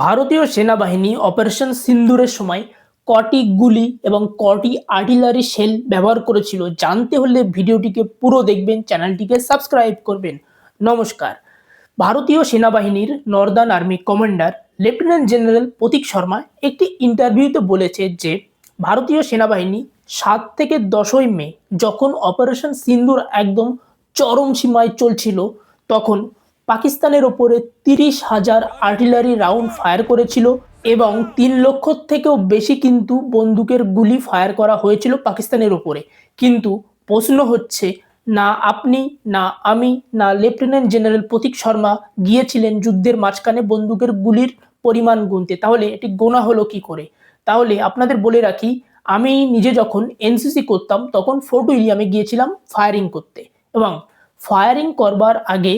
ভারতীয় সেনাবাহিনী অপারেশন সিন্দুরের সময় কটি গুলি এবং কটি আর্টিলারি শেল ব্যবহার করেছিল জানতে হলে ভিডিওটিকে পুরো দেখবেন, চ্যানেলটিকে সাবস্ক্রাইব করবেন। নমস্কার। ভারতীয় সেনাবাহিনীর northern army commander lieutenant general Pratik Sharma একটি ইন্টারভিউতে বলেছে যে, ভারতীয় সেনাবাহিনী সাত থেকে দশই মে যখন অপারেশন সিন্দুর একদম চরম সীমায় চলছিল, তখন পাকিস্তানের ওপরে তিরিশ হাজার আর্টিলারি রাউন্ড ফায়ার করেছিল এবং তিন লক্ষ থেকেও বেশি কিন্তু বন্দুকের গুলি ফায়ার করা হয়েছিল পাকিস্তানের ওপরে। কিন্তু প্রশ্ন হচ্ছে, না আপনি, না আমি, না লেফটেন্যান্ট জেনারেল প্রতীক শর্মা গিয়েছিলেন যুদ্ধের মাঝখানে বন্দুকের গুলির পরিমাণ গুনতে? তাহলে এটি গোনা হলো কি করে? তাহলে আপনাদের বলে রাখি, আমি নিজে যখন এনসিসি করতাম তখন ফোর্ট উইলিয়ামে গিয়েছিলাম ফায়ারিং করতে। এবং ফায়ারিং করবার আগে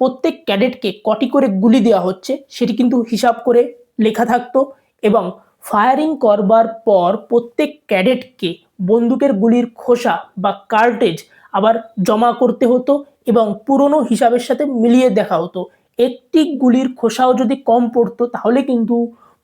প্রত্যেক ক্যাডেটকে কটি করে গুলি দেওয়া হচ্ছে, সেটি কিন্তু হিসাব করে লেখা থাকতো এবং ফায়ারিং করবার পর প্রত্যেক ক্যাডেটকে বন্দুকের গুলির খোসা বা কার্টেজ আবার জমা করতে হতো এবং পুরনো হিসাবের সাথে মিলিয়ে দেখা হতো। একটি গুলির খোসাও যদি কম পড়তো, তাহলে কিন্তু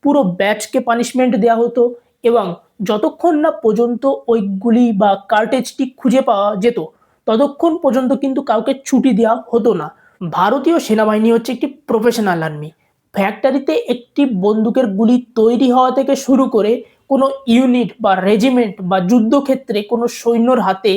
পুরো ব্যাচকে পানিশমেন্ট দেওয়া হতো এবং যতক্ষণ না পর্যন্ত ওই গুলি বা কার্টেজটি খুঁজে পাওয়া যেত, ততক্ষণ পর্যন্ত কিন্তু কাউকে ছুটি দেওয়া হতো না। ভারতীয় সেনাবাহিনী হচ্ছে একটি প্রফেশনাল আর্মি ফ্যাক্টরিতে একটি বন্দুকের গুলি তৈরি হওয়া থেকে শুরু করে কোনো ইউনিট বা রেজিমেন্ট বা যুদ্ধক্ষেত্রে কোনো সৈন্যর হাতে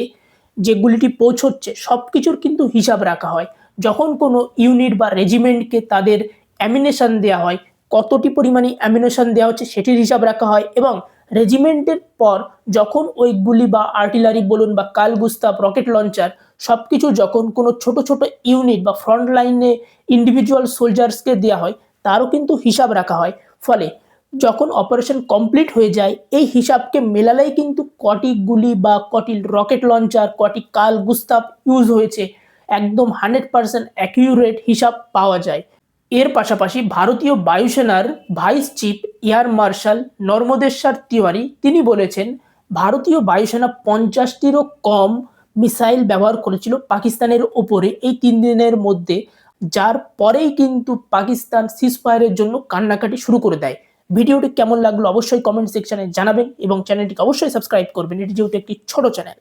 যে গুলিটি পৌঁছচ্ছে সব কিছুর কিন্তু হিসাব রাখা হয়। যখন কোনো ইউনিট বা রেজিমেন্টকে তাদের অ্যামিনেশন দেওয়া হয়, কতটি পরিমাণে অ্যামিনেশন দেওয়া হচ্ছে সেটির হিসাব রাখা হয় এবং রেজিমেন্টের পর যখন ওই গুলি বা আর্টিলারি বলুন বা কালগুস্তাব রকেট লঞ্চার সব কিছু যখন কোনো ছোট ছোট ইউনিট বা ফ্রন্ট লাইনে ইন্ডিভিজুয়াল সোলজার্সকে দেওয়া হয়, তারও কিন্তু হিসাব রাখা হয়। ফলে যখন অপারেশন কমপ্লিট হয়ে যায়, এই হিসাবকে মেলালেই কিন্তু কটি গুলি বা কটি রকেট লঞ্চার কটি কাল গুস্তাব ইউজ হয়েছে। একদম হান্ড্রেড পার্সেন্ট অ্যাকিউরেট হিসাব পাওয়া যায়। এর পাশাপাশি ভারতীয় বায়ুসেনার vice chief air marshal Narmadeshwar Tiwari তিনি বলেছেন, ভারতীয় বায়ুসেনা পঞ্চাশটিরও কম মিসাইল ব্যবহার করেছিল পাকিস্তানের ওপরে এই তিন দিনের মধ্যে, যার পরেই কিন্তু পাকিস্তান সিজফায়ারের জন্য কান্নাকাটি শুরু করে দেয়। ভিডিওটি কেমন লাগল অবশ্যই কমেন্ট সেকশনে জানাবেন এবং চ্যানেলটিকে অবশ্যই সাবস্ক্রাইব করবেন। এটি যেহেতু একটি ছোট চ্যানেল